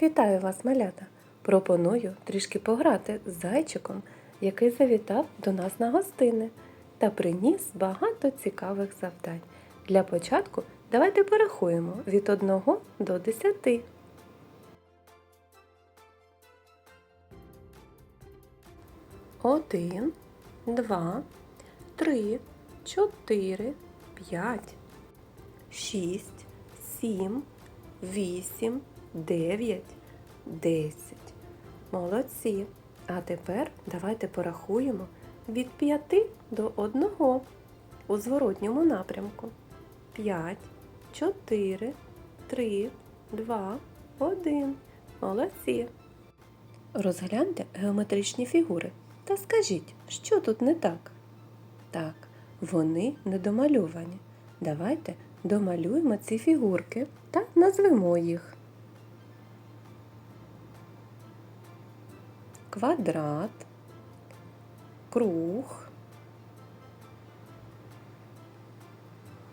Вітаю вас, малята! Пропоную трішки пограти з зайчиком, який завітав до нас на гостини та приніс багато цікавих завдань. Для початку давайте порахуємо від 1 до 10. Один, два, три, чотири, п'ять, шість, сім, вісім, дев'ять, десять. Молодці. А тепер давайте порахуємо від п'яти до одного у зворотньому напрямку. П'ять, чотири, три, два, один. Молодці. Розгляньте геометричні фігури та скажіть, що тут не так? Так, вони недомальовані. Давайте домалюємо ці фігурки та назвемо їх. Квадрат, круг,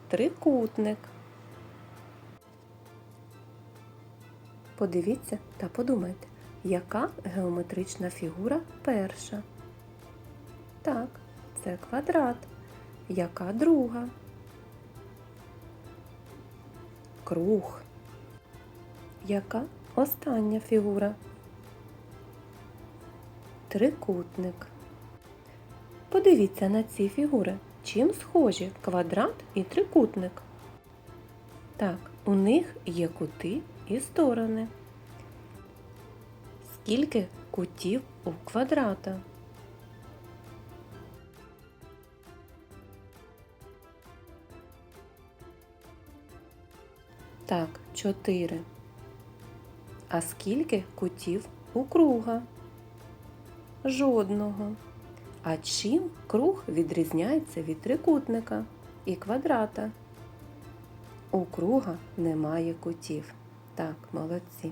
трикутник. Подивіться та подумайте, яка геометрична фігура перша? Так, це квадрат. Яка друга? Круг. Яка остання фігура? Трикутник. Подивіться на ці фігури. Чим схожі квадрат і трикутник? Так, у них є кути і сторони. Скільки кутів у квадрата? Так, чотири. А скільки кутів у круга? Жодного. А чим круг відрізняється від трикутника і квадрата? У круга немає кутів. Так, молодці.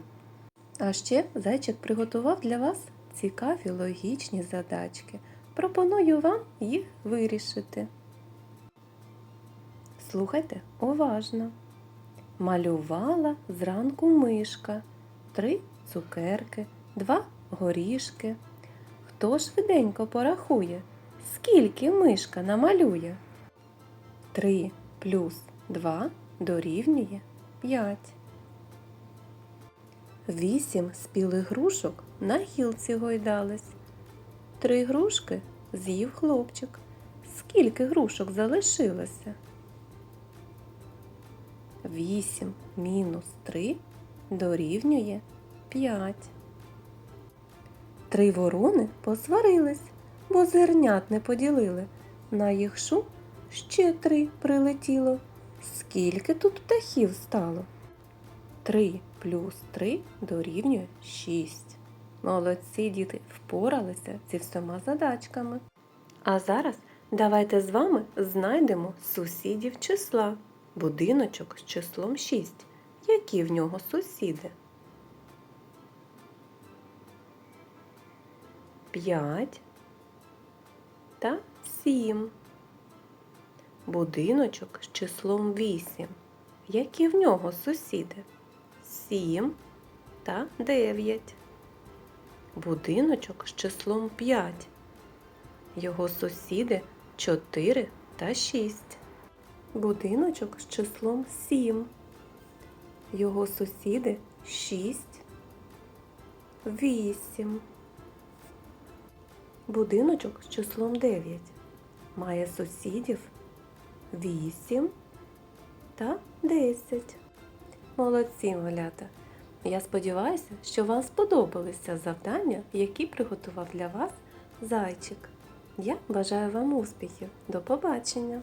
А ще зайчик приготував для вас цікаві логічні задачки. Пропоную вам їх вирішити. Слухайте уважно. Малювала зранку мишка, три цукерки, два горішки. Хто швиденько порахує, скільки мишка намалює? Три плюс два дорівнює п'ять. Вісім спілих грушок на гілці гойдались. Три грушки з'їв хлопчик. Скільки грушок залишилося? Вісім мінус три дорівнює п'ять. Три ворони посварились, бо зернят не поділили. На їх шум ще три прилетіло. Скільки тут птахів стало? Три плюс три дорівнює шість. Молодці діти впоралися зі всіма задачками. А зараз давайте з вами знайдемо сусідів числа. Будиночок з числом 6. Які в нього сусіди? 5 та 7. Будиночок з числом 8. Які в нього сусіди? 7 та 9. Будиночок з числом 5. Його сусіди 4 та 6. Будиночок з числом 7. Його сусіди 6, 8. Будиночок з числом 9 має сусідів 8 та 10. Молодці, малята! Я сподіваюся, що вам сподобалися завдання, які приготував для вас зайчик. Я бажаю вам успіхів. До побачення!